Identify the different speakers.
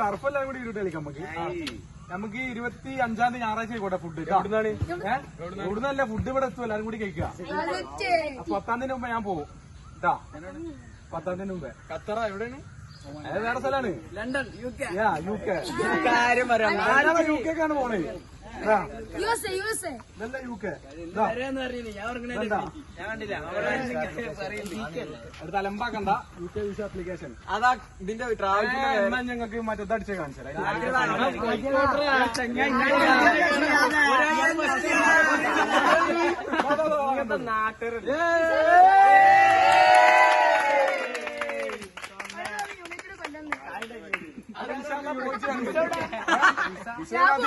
Speaker 1: Turf എല്ലാം കൂടി ഇരുട്ട് കളിക്കാം നമുക്ക് നമുക്ക് ഇരുപത്തി അഞ്ചാം തീയതി ഞായറാഴ്ച ആയിക്കോട്ടെ ഫുഡ് എവിടുന്നാണ്? എവിടുന്നല്ല ഫുഡ് ഇവിടെ എത്തും എല്ലാരും കൂടി കഴിക്കുക. പത്താം തീയതി മുമ്പ് ഞാൻ പോകും. ഇതാ. പത്താം തീയതി മുമ്പേ. ഖത്തറ എവിടെയാണ്? അത് വേറെ സ്ഥലമാണ്?
Speaker 2: London U K.
Speaker 1: Yeah U K.
Speaker 2: U K
Speaker 1: U കെക്കാണ് പോണേ.
Speaker 3: യു
Speaker 1: കെ അടുത്ത അലമ്പാക്കണ്ട യു കെ വിസ ആപ്ലിക്കേഷൻ
Speaker 2: അതാ ഇതിന്റെ ട്രാവൽ
Speaker 1: ഞങ്ങൾക്ക് മറ്റേ അടിച്ച് കാണിച്ചു
Speaker 2: നാട്ടുകാർ